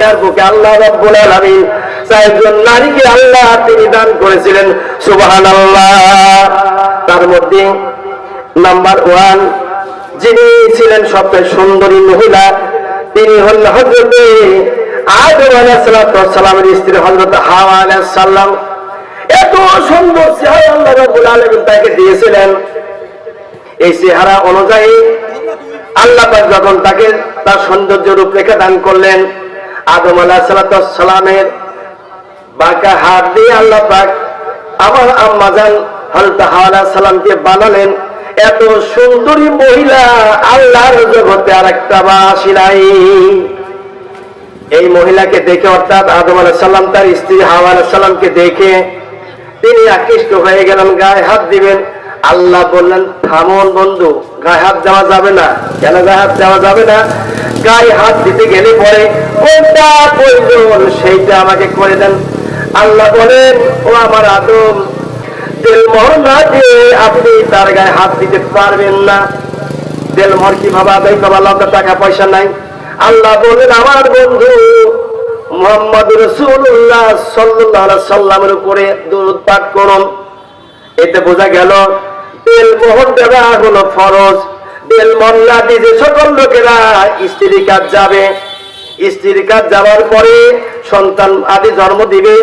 দুনিয়ার বুকে আল্লাহ রব্বুল আলামিন নারীকে আল্লাহ তিনি দান করেছিলেন, সুবহানাল্লাহ। তার মধ্যে নাম্বার ওয়ান যিনি ছিলেন সবচেয়ে সুন্দরী মহিলা, তিনি হলেন হজরতে আদম স্ত্রী হাওয়া এত সুন্দর চেহারা আল্লাহ তাকে দিয়েছিলেন। এই চেহারা অনুযায়ী আল্লাহ যখন তাকে তার সৌন্দর্য রূপরেখা দান করলেন আদম আলাইসালামের বাঁকা হাত দিয়ে আল্লাহ পাক আমার আম্মাজান সালামকে বানালেন। এত সুন্দরী মহিলা আল্লাহর জগতে আর একটা বাসি নাই। এই মহিলাকে দেখে অর্থাৎ আদম আলাহ সাল্লাম তার স্ত্রী হাওয়া আলাহ সাল্লামকে দেখে তিনি আকৃষ্ট হয়ে গেলেন, গায়ে হাত দিবেন। আল্লাহ বললেন, থামন বন্ধু, গায়ে হাত দেওয়া যাবে না। কেন গায়ে হাত দেওয়া যাবে না? গায়ে হাত দিতে গেলে পরে কোনটা প্রয়োজন সেইটা আমাকে করে দেন। আল্লাহ বলেন, ও আমার আদম তেলমহর না দিয়ে আপনি তার গায়ে হাত দিতে পারবেন না। তেলমহর কীভাবে আদায় করব আল্লাহ আপনার টাকা, পয়সা নাই। আল্লাহ বললেন আমার বন্ধু মোহাম্মদ রসুল্লাহ সাল্লাহ সাল্লামের উপরে পাঠ করুন। এতে বোঝা গেল তেল মোহর দেওয়া হলো ফরজ। তেল মহল্লা দিয়ে সকল লোকেরা স্ত্রী কাজ যাবে স্ত্রীর কাজ যাওয়ার পরে সন্তান আদি জন্ম দিবে।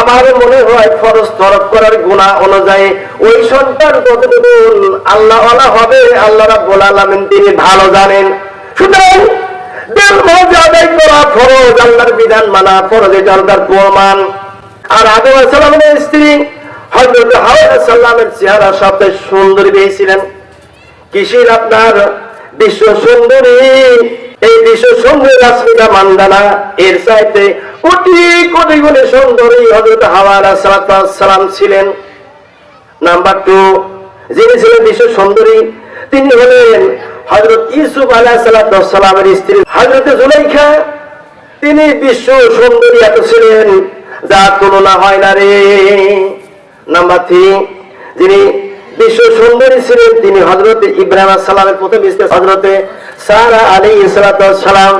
আমার মনে হয় ফরজ তরফ করার গুণা অনুযায়ী ওই সন্তান কতটুকু আল্লাহ হবে, আল্লাহ রাব্বুল তিনি ভালো জানেন। সুতরাং বিধান মানা ফরজ আর স্ত্রী কিসের আপনার বিশ্ব সুন্দরী? এই বিশ্ব সুন্দরী রাশ্মিকা মান্দানা এর চাইতে কোটি কোটি গুণে সুন্দরী হজরত হাওয়া সালাম ছিলেন। নাম্বার টু যিনি ছিলেন বিশ্ব সুন্দরী, তিনি হলেন হজরত ইউসুফ আলাহ সালামের স্ত্রী। হজরত জুলাইখা, তিনি বিশ্ব সুন্দরী এত ছিলেন যার তুলনা হয় না রে। নাম্বার থ্রি যিনি বিশ্ব সুন্দরী ছিলেন, তিনি হজরত ইব্রাহিম সালামের প্রথম স্ত্রী। হজরতে সারা আলী সালাম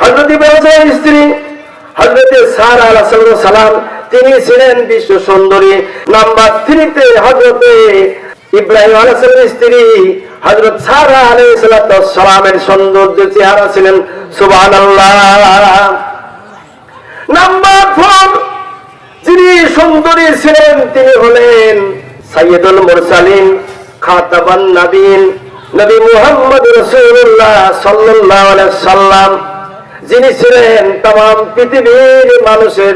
হজরত ইব্রাহিম সালামের স্ত্রী হজরতে সারা আলাহ সালাম তিনি ছিলেন বিশ্ব সুন্দরী। নাম্বার থ্রিতে হজরতে ইব্রাহিম আলাইসালামের স্ত্রী হজরত সারা আলী সালামের সৌন্দর্য চেহারা ছিলেন সুবাহ নাম্বার ফোর যিনি সুন্দরী ছিলেন, তিনি হলেন সাইয়দুল মুরসালিন, খাতাবান নবীন নবী মুহাম্মদ রসুল্লাহ সাল্লাহ সাল্লাম, যিনি ছিলেন তাম পৃথিবীর মানুষের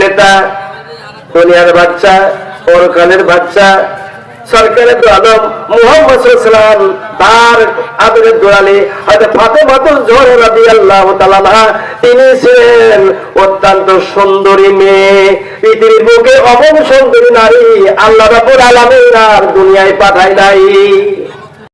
নেতা, দুনিয়ার বাচ্চা পরকালের বাচ্চা, সরকারের আদম, মোহাম্মদ সাল্লাম, তার আদরের দোড়ালে হয়তো ফাতে মাতুল জোহর রাবি আল্লাহ তিনি ছিলেন অত্যন্ত সুন্দরী মেয়ে, পৃথিবীর বুকে অমন সুন্দরী নারী, আল্লাহ রাবুল আলমী আর দুনিয়ায় পাঠায় নাই।